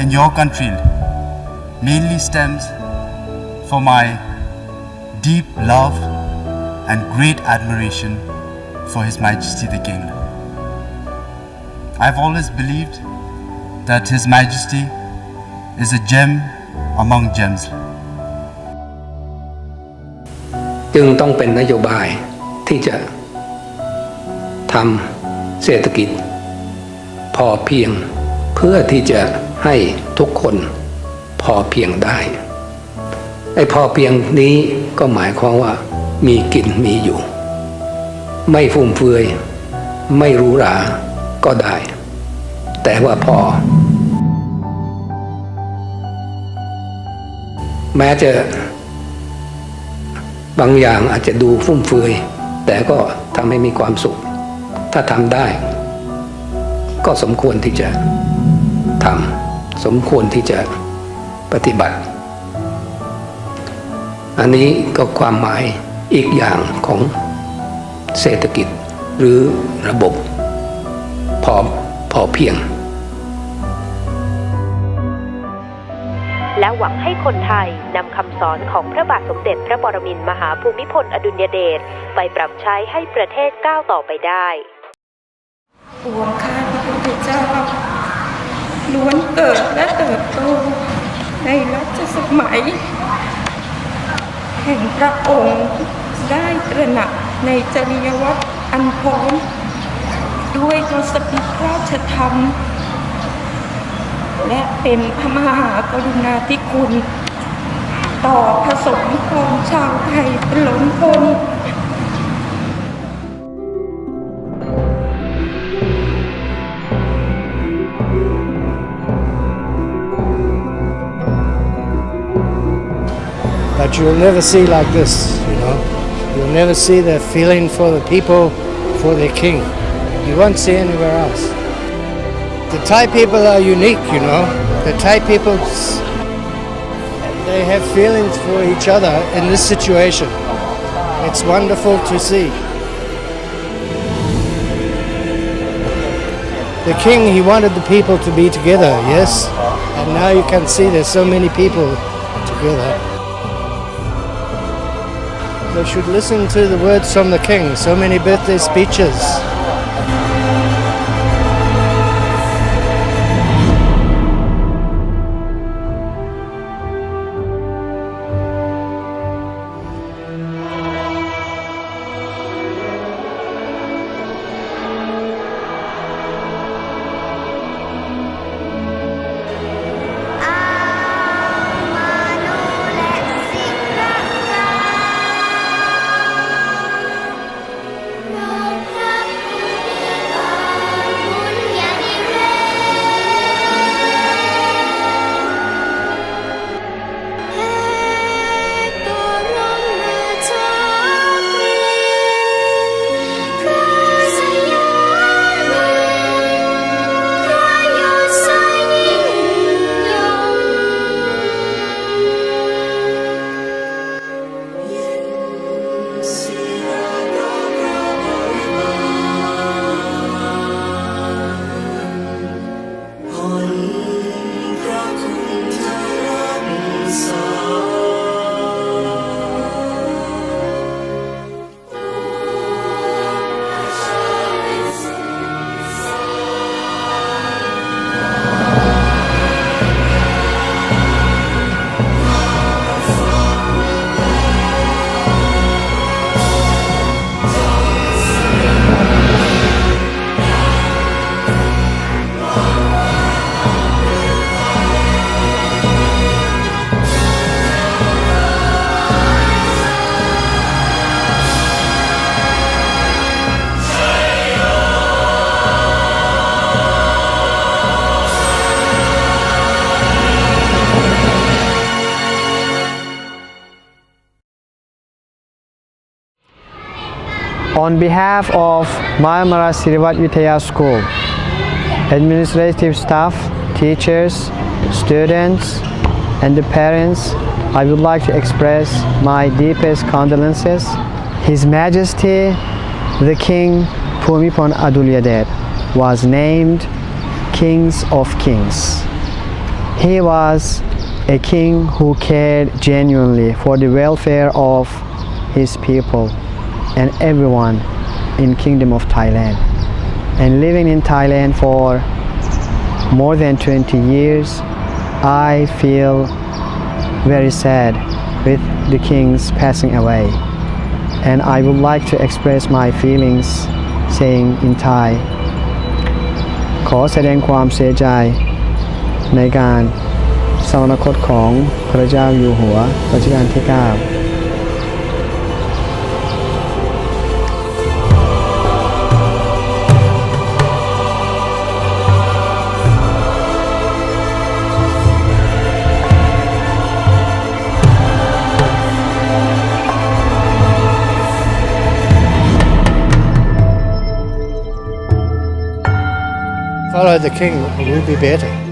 in your country mainly stems from my deep love and great admiration for His Majesty the King. I've always believed that His Majesty is a gem among gems. จึงต้องเป็นนโยบายที่จะทำเศรษฐกิจ พอเพียงเพื่อที่จะ ให้ทุกคนพอเพียงได้ ไอ้พอเพียงนี้ก็หมายความว่า มีกินมีอยู่ ไม่ฟุ่มเฟือย ไม่หรู้หราก็ได้ แต่ว่าพอ แม้จะบางอย่างอาจจะดูฟุ่มเฟือย แต่ก็ทำให้มีความสุข ถ้าทำได้ ก็สมควรที่จะทำ สมควรที่จะปฏิบัติ อันนี้ก็ความหมายอีกอย่างของเศรษฐกิจหรือระบบ พอพอเพียง และหวังให้คนไทยนำคำสอนของพระบาทสมเด็จพระปรมินทรมหาภูมิพลอดุลยเดชไปปรับใช้ให้ประเทศก้าวต่อไปได้ปวงข้าพระพุทธเจ้า ล้วนเกิดและเติบโตในรัชสมัย แห่งพระองค์ได้ตระหนักในจริยวัตรอันพร้อมด้วยทศพิธราชธรรม และเป็นพระมหากรุณาธิคุณ ต่อผสมของชาวไทยเป็นล้นพ้น But you'll never see like this, you know. You'll never see the feeling for the people, for their king. You won't see anywhere else. The Thai people are unique, you know. The Thai people, they have feelings for each other in this situation. It's wonderful to see. The king, he wanted the people to be together, yes? And now you can see there's so many people together. They should listen to the words from the king. So many birthday speeches. On behalf of Mayamara Sirivat Vitaya School, administrative staff, teachers, students, and the parents, I would like to express my deepest condolences. His Majesty the King Pumipon Adulyadej was named Kings of Kings. He was a king who cared genuinely for the welfare of his people and everyone in Kingdom of Thailand. And living in Thailand for more than 20 years, I feel very sad with the king's passing away. And I would like to express my feelings saying in Thai ขอแสดงความเสียใจในการสวรรคตของพระเจ้าอยู่หัวรัชกาลที่ 9 Follow the king will be better.